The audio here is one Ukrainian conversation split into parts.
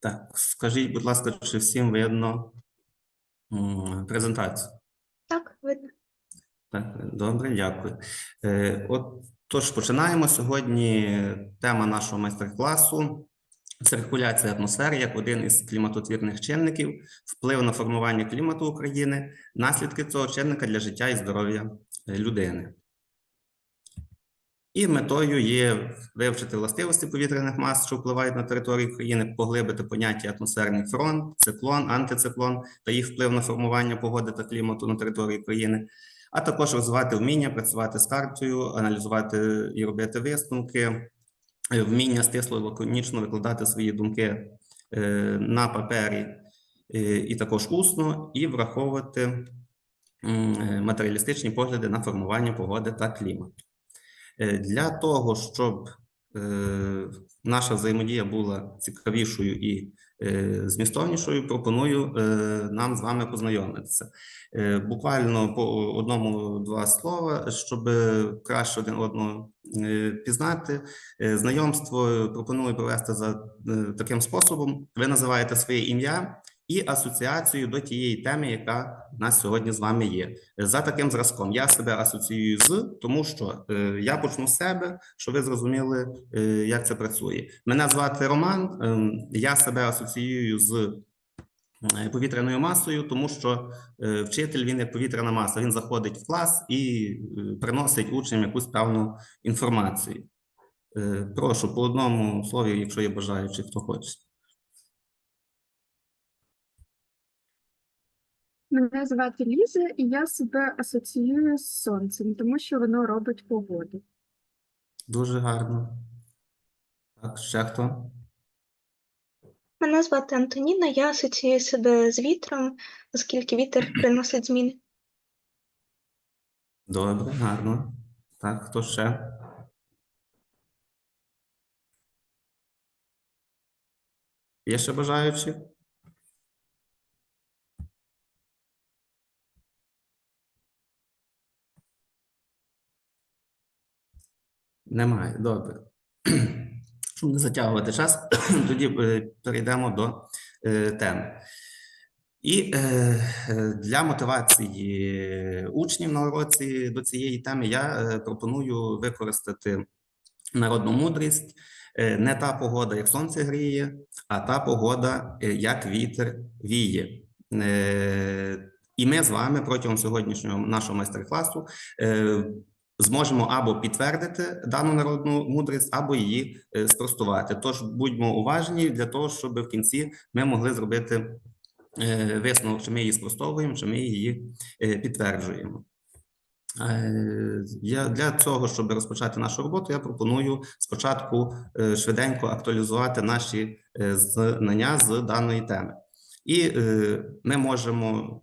Так, скажіть, будь ласка, чи всім видно презентацію? Так, видно. Так, добре, дякую. Е, От тож починаємо сьогодні. Тема нашого майстер-класу циркуляція атмосфери як один із кліматотвірних чинників, вплив на формування клімату України, наслідки цього чинника для життя і здоров'я е, людини. І метою є вивчити властивості повітряних мас, що впливають на територію країни, поглибити поняття атмосферний фронт, циклон, антициклон та їх вплив на формування погоди та клімату на території країни, а також розвивати вміння працювати з картою, аналізувати і робити висновки, вміння стисло лаконічно викладати свої думки е, на папері е, і також усно, і враховувати е, матеріалістичні погляди на формування погоди та клімату. Е, Для того, щоб е, наша взаємодія була цікавішою і е, змістовнішою, пропоную нам з вами познайомитися. Буквально по одному-два слова, щоб краще один одного пізнати. Знайомство пропоную провести за таким способом: ви називаєте своє ім'я і асоціацію до тієї теми, яка в нас сьогодні з вами є. За таким зразком я себе асоціюю з, тому що е, я почну з себе, щоб ви зрозуміли, е, як це працює. Мене звати Роман. ем, я себе асоціюю з е, повітряною масою, тому що вчитель він як повітряна маса. Він заходить в клас і приносить учням якусь певну інформацію. Прошу по одному слові, якщо є бажаючі, хто хоче. Мене звати Ліза, і я себе асоціюю з сонцем, тому що воно робить погоду. Дуже гарно. Так, ще хто? Мене звати Антоніна, я асоціюю себе з вітром, оскільки вітер приносить зміни. Добре, гарно. Так, хто ще? Є ще бажаючі? Немає, добре. Щоб не затягувати час, тоді е, перейдемо до е, теми. І е, для мотивації учнів на уроці до цієї теми я пропоную використати народну мудрість. Не та погода, як сонце гріє, а та погода, як вітер віє. І ми з вами протягом сьогоднішнього нашого майстер-класу зможемо або підтвердити дану народну мудрість, або її е, спростувати. Тож будьмо уважні для того, щоб в кінці ми могли зробити е, висновок, чи ми її спростовуємо, чи ми її е, підтверджуємо. Я для цього, щоб розпочати нашу роботу, я пропоную спочатку швиденько актуалізувати наші знання з даної теми. І ми можемо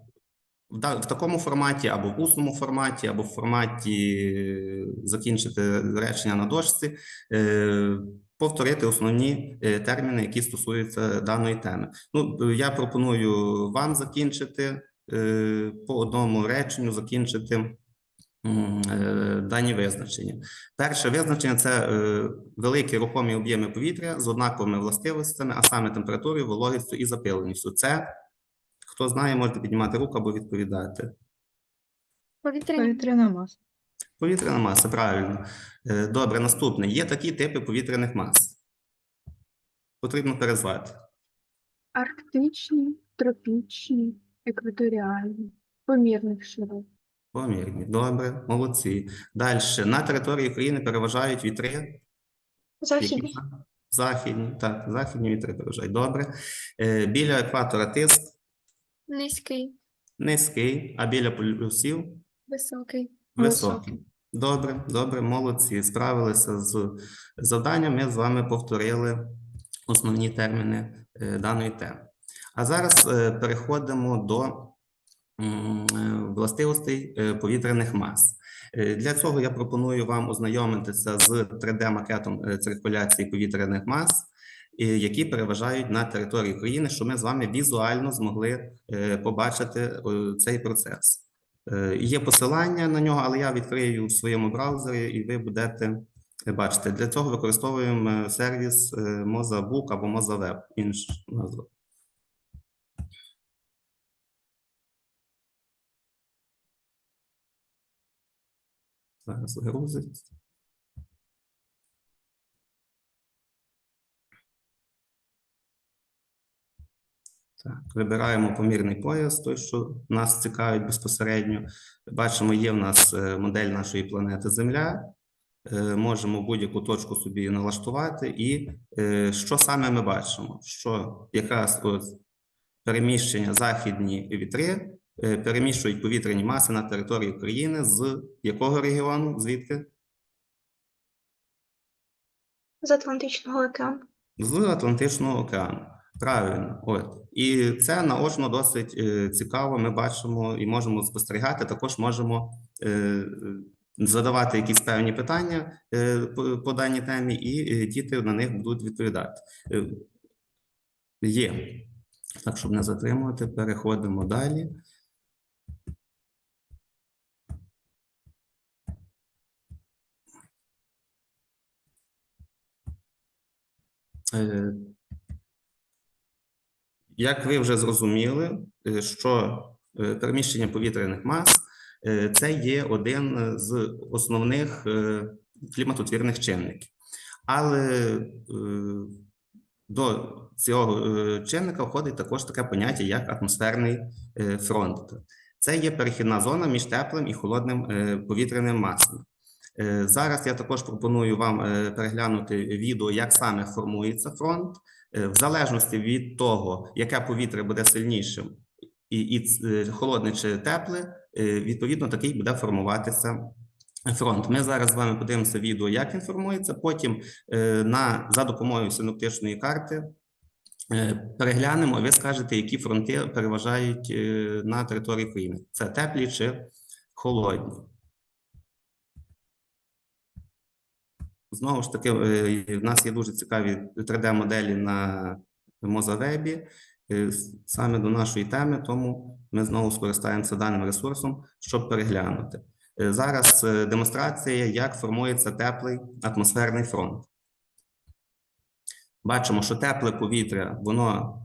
в такому форматі, або в усному форматі, або в форматі е, закінчити речення на дошці, е, повторити основні е, терміни, які стосуються даної теми. Ну, я пропоную вам закінчити по одному реченню, закінчити дані визначення. Перше визначення це великі рухомі об'єми повітря з однаковими властивостями, а саме температурою, вологістю і запиленістю. Це хто знає, можете піднімати руку або відповідати. Повітряна маса. Повітряна маса, правильно. Е, Добре, наступне. Є такі типи повітряних мас. Потрібно перезвати. Арктичні, тропічні, екваторіальні, помірних широт. Помірні. Добре, молодці. Далі. На території України переважають вітри. Західні. Західні. Так, західні вітри переважають. Добре. Е, Біля екватора тиск Низький. низький, а біля полюсів Високий. Високий. Добре, добре, молодці. Справилися з завданням. Ми з вами повторили основні терміни е, даної теми. А зараз е, переходимо до м, е, властивостей е, повітряних мас. Е, Для цього я пропоную вам ознайомитися з 3D-макетом е, циркуляції повітряних мас, які переважають на території України, що ми з вами візуально змогли е, побачити е, цей процес. Е, Є посилання на нього, але я відкрию в своєму браузері, і ви будете Бачите, для цього використовуємо сервіс MozaBook або MozaWeb, інша назва. Зараз грузить. Так, вибираємо помірний пояс, той, що нас цікавить безпосередньо. Бачимо, є в нас е, модель нашої планети Земля. Е, Можемо будь-яку точку собі налаштувати. І е, що саме ми бачимо? Що якраз от переміщення західні вітри переміщують повітряні маси на території України з якого регіону? Звідки? З Атлантичного океану. З Атлантичного океану. Правильно, от і це наочно досить е, цікаво. Ми бачимо і можемо спостерігати. Також можемо е, задавати якісь певні питання е, по, даній темі, і діти на них будуть відповідати. Є так, щоб не затримувати, переходимо далі. Як ви вже зрозуміли, е, що е, переміщення повітряних мас е, це є один з основних кліматотвірних чинників. Але до цього чинника входить також таке поняття, як атмосферний фронт. Це є перехідна зона між теплим і холодним повітряним масами. Е, Зараз я також пропоную вам переглянути відео, як саме формується фронт. Е, В залежності від того, яке повітря буде сильнішим, і, і е, холодне чи тепле, е, відповідно такий буде формуватися фронт. Ми зараз з вами подивимося відео, як він формується. Потім на за допомогою синоптичної карти переглянемо. Ви скажете, які фронти переважають на території країни: це теплі чи холодні. Знову ж таки, е, в нас є дуже цікаві 3D-моделі на Мозавебі е, саме до нашої теми, тому ми знову скористаємося даним ресурсом, щоб переглянути. Е, Зараз демонстрація, як формується теплий атмосферний фронт. Бачимо, що тепле повітря, воно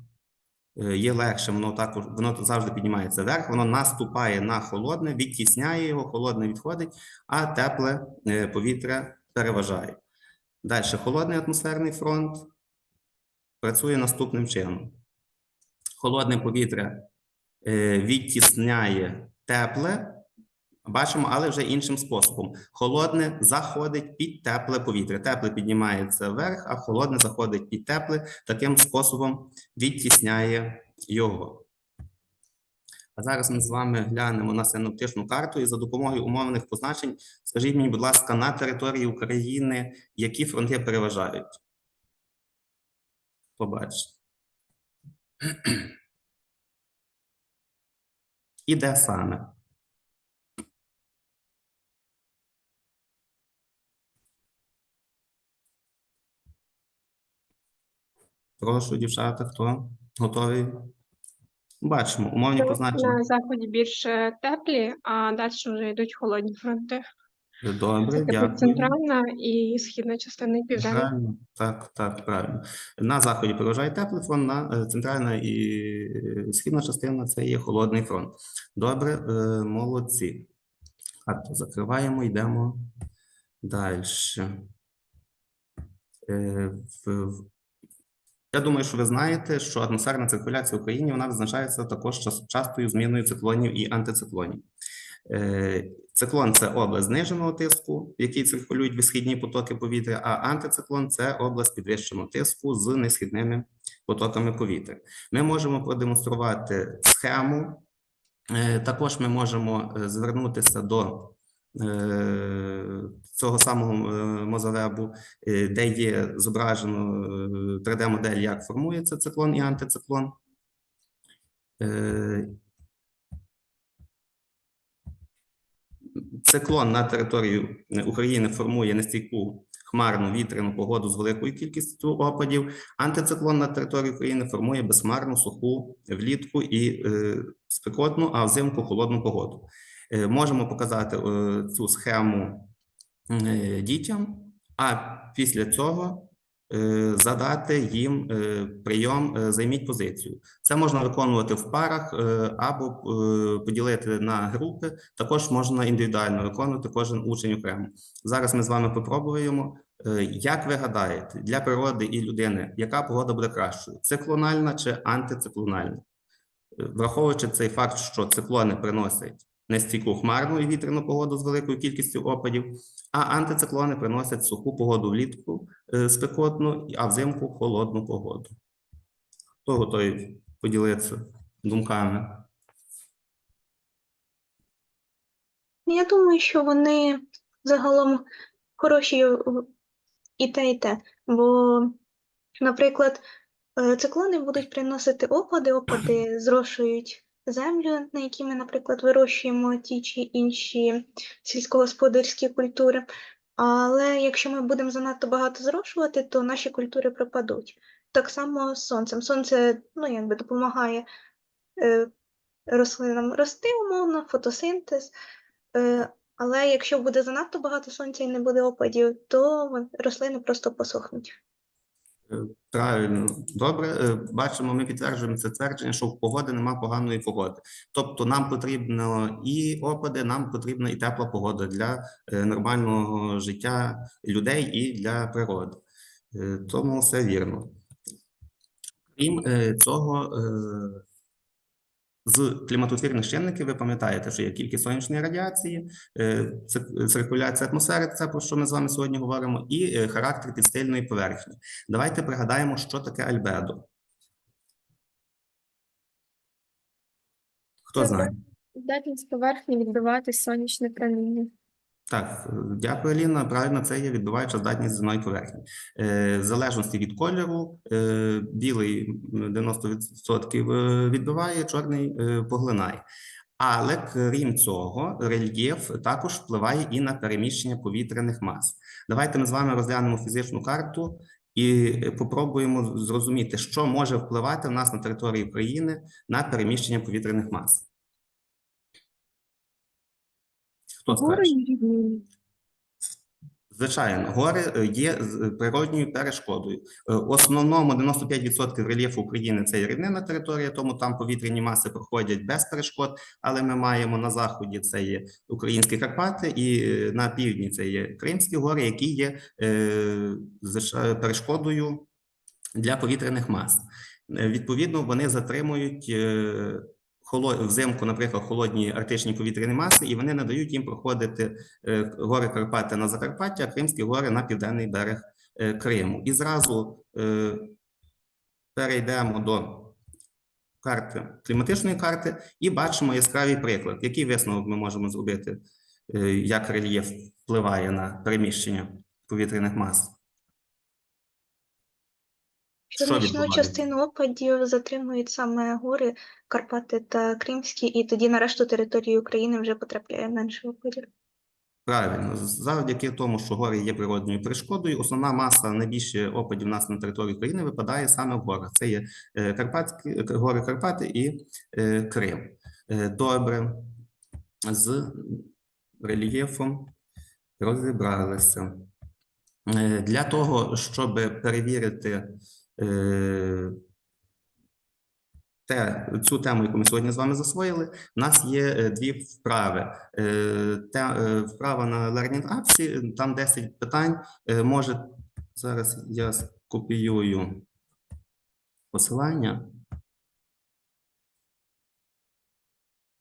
є легше, воно також воно завжди піднімається вверх, воно наступає на холодне, відтісняє його, холодне відходить, а тепле повітря переважає. Далі, холодний атмосферний фронт працює наступним чином. Холодне повітря е, відтісняє тепле, бачимо, але вже іншим способом. Холодне заходить під тепле повітря. Тепле піднімається вверх, а холодне заходить під тепле, таким способом відтісняє його. Зараз ми з вами глянемо на синоптичну карту і за допомогою умовних позначень скажіть мені, будь ласка, на території України які фронти переважають? Побачите. І де саме? Прошу, дівчата, хто готовий? Бачимо, умовні позначення. На заході більше теплі, а далі вже йдуть холодні фронти. Добре, Це дякую. центральна і східна частина і південна. Так, так, правильно. На заході переважає теплий фронт, на е, центральна і е, східна частина це є холодний фронт. Добре, е, молодці. Карту закриваємо, йдемо далі. В- Я думаю, що ви знаєте, що атмосферна циркуляція в Україні вона визначається також частою зміною циклонів і антициклонів. Е, Циклон це область зниженого тиску, в якій циркулюють висхідні потоки повітря, а антициклон це область підвищеного тиску з несхідними потоками повітря. Ми можемо продемонструвати схему. Е, Також ми можемо е, звернутися до цього самого е, е, де є зображено 3D-модель, як формується циклон і антициклон. Е, Циклон на території України формує нестійку хмарну вітряну погоду з великою кількістю опадів. Антициклон на території України формує безхмарну суху влітку і е, спекотну, а взимку холодну погоду. Е, можемо показати е, цю схему е, дітям, а після цього е, задати їм е, прийом е, займіть позицію. Це можна виконувати в парах е, або е, поділити на групи. Також можна індивідуально виконувати кожен учень окремо. Зараз ми з вами попробуємо. Е, Як ви гадаєте, для природи і людини, яка погода буде кращою? Циклональна чи антициклональна? Е, Враховуючи цей факт, що циклони приносять нестійку хмарну і вітряну погоду з великою кількістю опадів, а антициклони приносять суху погоду влітку е, спекотну, а взимку холодну погоду. Хто готовий поділитися думками? Я думаю, що вони загалом хороші і те, і те. Бо, наприклад, е, циклони будуть приносити опади, опади зрошують землю, на якій ми, наприклад, вирощуємо ті чи інші сільськогосподарські культури. Але якщо ми будемо занадто багато зрошувати, то наші культури пропадуть. Так само з сонцем. Сонце ну, якби допомагає е, рослинам рости умовно, фотосинтез. Е, але якщо буде занадто багато сонця і не буде опадів, то рослини просто посохнуть. Правильно, добре. Е, Бачимо, ми підтверджуємо це твердження, що в погоди нема поганої погоди. Тобто нам потрібно і опади, нам потрібна і тепла погода для е, нормального життя людей і для природи. Е, Тому все вірно. Крім цього, з кліматотвірних чинників ви пам'ятаєте, що є кількість сонячної радіації, е, цир- циркуляція атмосфери, це про що ми з вами сьогодні говоримо, і е, характер підстильної поверхні. Давайте пригадаємо, що таке альбедо. Хто Це знає? Здатність поверхні відбивати сонячне проміння. Так, дякую, Ліна. Правильно, це є відбиваюча здатність земної поверхні. Е, В залежності від кольору, е, білий м, 90% е, відбиває, чорний поглинає. Але крім цього, рельєф також впливає і на переміщення повітряних мас. Давайте ми з вами розглянемо фізичну карту і попробуємо зрозуміти, що може впливати в нас на території України на переміщення повітряних мас. Хто Гори скаже? і рівнини. Звичайно, гори е, є з- природньою перешкодою. Е, В основному 95% рельєфу України це є рівнинна територія, тому там повітряні маси проходять без перешкод. Але ми маємо на заході це є українські Карпати, і е, на півдні це є Кримські гори, які є е, перешкодою для повітряних мас. Е, Відповідно, вони затримують е, взимку, наприклад, холодні арктичні повітряні маси, і вони не дають їм проходити е, гори Карпати на Закарпаття, а Кримські гори на південний берег е, Криму. І зразу е, перейдемо до карти кліматичної карти і бачимо яскравий приклад. Який висновок ми можемо зробити, як рельєф впливає на переміщення повітряних мас? Значну частину опадів затримують саме гори Карпати та Кримські, і тоді на решту території України вже потрапляє менше опадів. Правильно, завдяки тому, що гори є природньою перешкодою, основна маса найбільше опадів у нас на території України випадає саме в горах. Це є е, Карпатські гори Карпати і е, Крим. Е, Добре, з рельєфом розібралися. Для того, щоб перевірити те, цю тему, яку ми сьогодні з вами засвоїли, у нас є е, дві вправи. Е, Те, е, вправа на Learning Apps, там 10 питань. Е, Може, зараз я скопіюю посилання.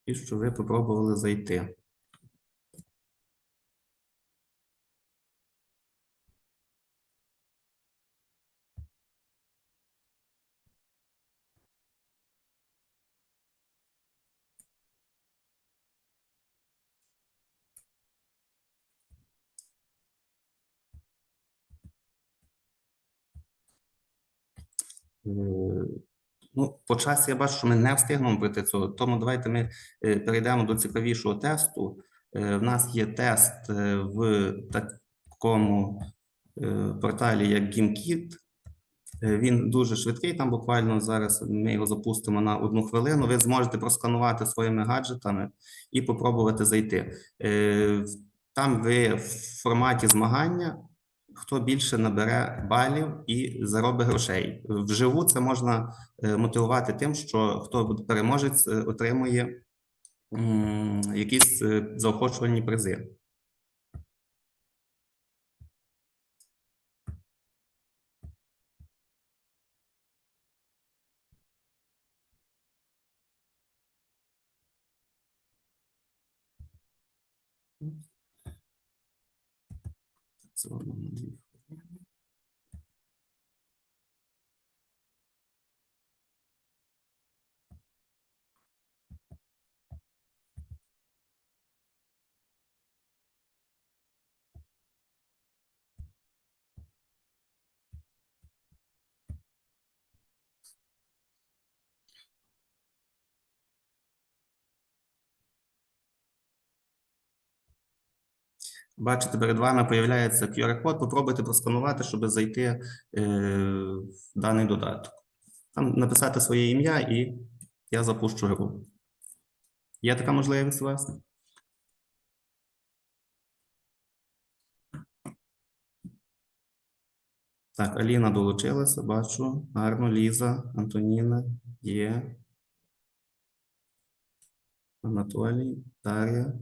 І що ви попробували зайти. Ну, по часі я бачу, що ми не встигнемо пройти цього, тому давайте ми е, перейдемо до цікавішого тесту. Е, В нас є тест е, в такому порталі, як GimKit. Е, Він дуже швидкий, там буквально зараз ми його запустимо на одну хвилину. Ви зможете просканувати своїми гаджетами і попробувати зайти. Там ви в форматі змагання хто більше набере балів і заробить грошей. Вживу це можна е, мотивувати тим, що хто переможець, е, отримує якісь е, заохочувальні призи. Це воно на дві хвилини. Бачите, перед вами появляється QR-код. Попробуйте просканувати, щоб зайти е, в даний додаток. Там написати своє ім'я і я запущу гру. Є така можливість у вас? Так, Аліна долучилася, бачу. Гарно, Ліза, Антоніна, є. Анатолій, Дар'я.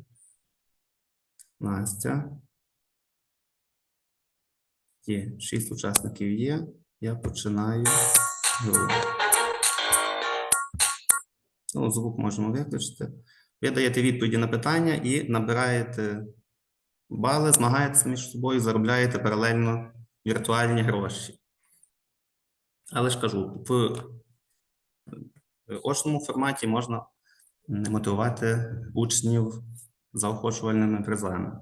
Настя. Є. Шість учасників є. Я починаю. Ну, звук можемо виключити. Ви даєте відповіді на питання і набираєте бали, змагаєтеся між собою, заробляєте паралельно віртуальні гроші. Але ж кажу, в очному форматі можна мотивувати учнів заохочувальними призами.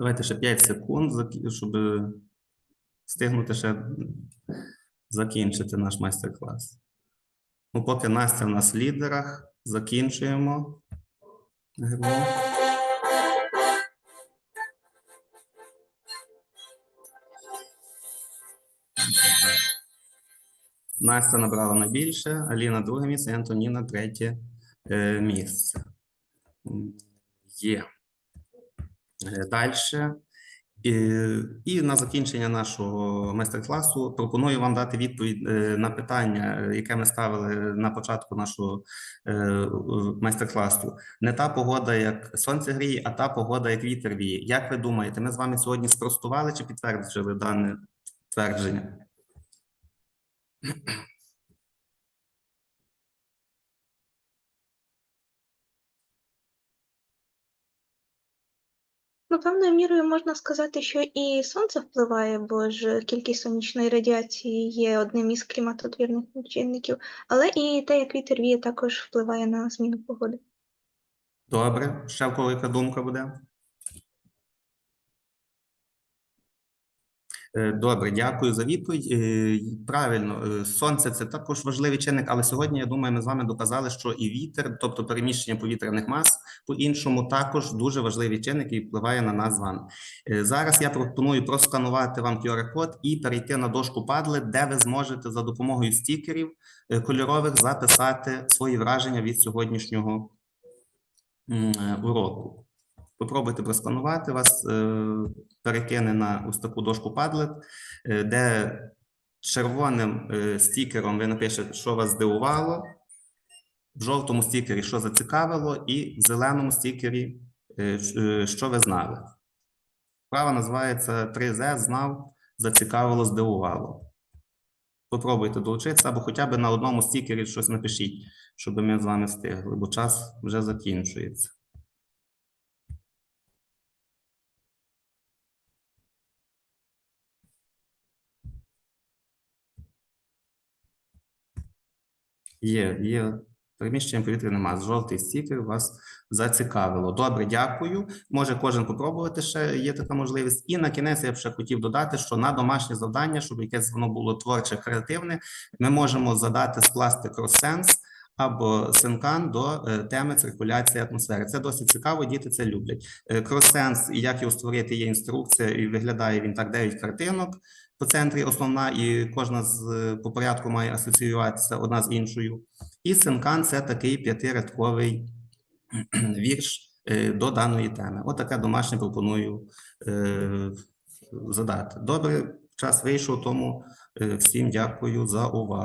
Давайте ще 5 секунд, щоб встигнути ще закінчити наш майстер-клас. Ну, поки Настя в нас в лідерах, закінчуємо. Настя набрала найбільше, Аліна друге місце, і Антоніна третє е, місце. Є. Далі. І, і на закінчення нашого майстер-класу пропоную вам дати відповідь е, на питання, е, яке ми ставили на початку нашого е, е, майстер-класу. Не та погода, як сонце гріє, а та погода, як вітер віє. Як ви думаєте, ми з вами сьогодні спростували чи підтвердили дане твердження? Ну, певною мірою можна сказати, що і сонце впливає, бо ж кількість сонячної радіації є одним із кліматотвірних чинників, але і те, як вітер віє, також впливає на зміну погоди. Добре, ще в кого думка буде? Добре, дякую за відповідь. Е, Правильно, е, сонце це також важливий чинник, але сьогодні, я думаю, ми з вами доказали, що і вітер, тобто переміщення повітряних мас, по-іншому також дуже важливий чинник, який впливає на нас з вами. Е, Зараз я пропоную просканувати вам QR-код і перейти на дошку Padlet, де ви зможете за допомогою стікерів е, кольорових записати свої враження від сьогоднішнього е, уроку. Попробуйте просканувати, вас е, перекине на ось таку дошку Padlet, е, де червоним е, стікером ви напишете, що вас здивувало, в жовтому стікері, що зацікавило, і в зеленому стікері, що ви знали. Справа називається 3Z знав, зацікавило, здивувало. Попробуйте долучитися або хоча б на одному стікері щось напишіть, щоб ми з вами встигли, бо час вже закінчується. Є, є Переміщення повітря нема. Жовтий стікер вас зацікавило. Добре, дякую. Може кожен попробувати ще є така можливість. І на кінець я б ще хотів додати, що на домашнє завдання, щоб якесь воно було творче, креативне, ми можемо задати скласти крос-сенс або синкан до е, теми циркуляції атмосфери. Це досить цікаво, діти це люблять. Е, Крос-сенс, і як його створити, є інструкція, і виглядає він так 9 картинок по центрі основна, і кожна з е, по порядку має асоціюватися одна з іншою. І синкан це такий п'ятирядковий вірш е, до даної теми. Отаке домашнє пропоную е, задати. Добре, час вийшов, тому всім дякую за увагу.